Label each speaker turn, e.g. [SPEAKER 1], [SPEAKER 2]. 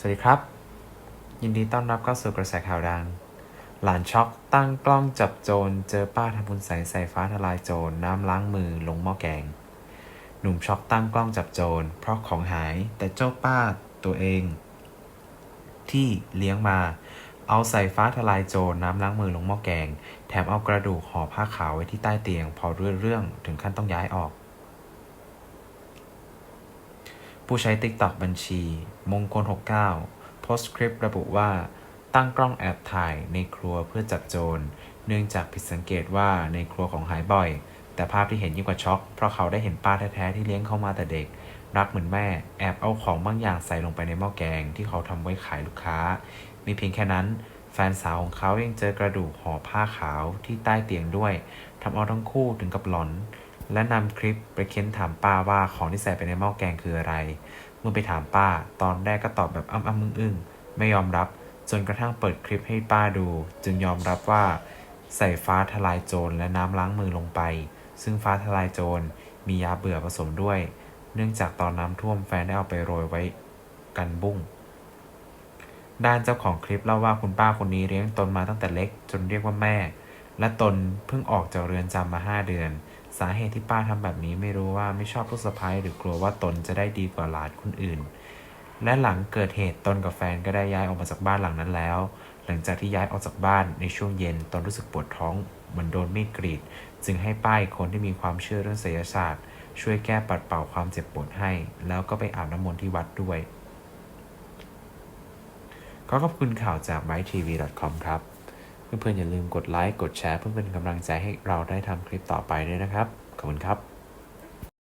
[SPEAKER 1] สวัสดีครับ ยินดีต้อนรับเข้าสู่กระแสข่าวดัง หลานช็อกตั้งกล้องจับโจร เจอป้าทำบุญใส่ใส่ฟ้าทลายโจร น้ำล้างมือลงหม้อแกง หนุ่มช็อกตั้งกล้องจับโจร เพราะของหายแต่เจ้าป้าตัวเอง ที่เลี้ยงมา เอาใส่ฟ้าทลายโจร น้ำล้างมือลงหม้อแกง แถมเอากระดูกห่อผ้าขาวไว้ที่ใต้เตียง พอเรื่องเรื่องถึงขั้นต้องย้ายออก ผู้ใช้ TikTok บัญชี มงคล 69 โพสต์คลิประบุว่า ตั้งกล้องแอบถ่ายในครัวเพื่อจับโจร เนื่องจากผิดสังเกตว่าในครัวของหายบ่อย แต่ภาพที่เห็นยิ่งกว่าช็อก เพราะเขาได้เห็นป้าแท้ๆที่เลี้ยงเขามาแต่เด็ก รักเหมือนแม่ แอบเอาของบางอย่างใส่ลงไปในหม้อแกงที่เขาทำไว้ขายลูกค้า มีเพียงแค่นั้น แฟนสาวของเขายังเจอกระดูกห่อผ้าขาวที่ใต้เตียงด้วยทำเอาทั้งคู่ถึงกับหลอน และนำคลิปไปเค้นถามป้าว่าของที่ใส่ไปในหม้อแกงคืออะไร เมื่อไปถามป้า ตอนแรกก็ตอบแบบอ้ำอ้ำมึงอึ้งไม่ยอมรับ จนกระทั่งเปิดคลิปให้ป้าดู จึงยอมรับว่า ใส่ฟ้าทลายโจรและน้ำล้างมือลงไป ซึ่งฟ้าทลายโจรมียาเบื่อผสมด้วย เนื่องจากตอนน้ำท่วมแฟนได้เอาไปโรยไว้กันบุ้งด้านเจ้าของคลิปเล่าว่าคุณป้าคนนี้เลี้ยงตนมาตั้งแต่เล็ก จนเรียกว่าแม่ และตนเพิ่งออกจากเรือนจำมาห้าเดือน สาเหตุที่ป้าทำแบบนี้ไม่รู้ว่าไม่ชอบลูกสะใภ้หรือกลัวว่าตนจะได้ดีกว่าหลานคนอื่น และหลังเกิดเหตุตนกับแฟนก็ได้ย้ายออกมาจากบ้านหลังนั้นแล้ว หลังจากที่ย้ายออกจากบ้านในช่วงเย็นตนรู้สึกปวดท้องเหมือนโดนมีดกรีด จึงให้ป้าอีกคนที่มีความเชื่อเรื่องไสยศาสตร์ ช่วยแก้ปัดเป่าความเจ็บปวดให้ แล้วก็ไปอาบน้ำมนต์ที่วัดด้วยก็ขอบคุณข่าวจาก m y t v c o m ครับ เพื่อนๆอย่าลืมกดไลค์กดแชร์เพื่อเป็นกำลังใจให้เราได้ทำคลิปต่อไปด้วยนะครับ ขอบคุณครับ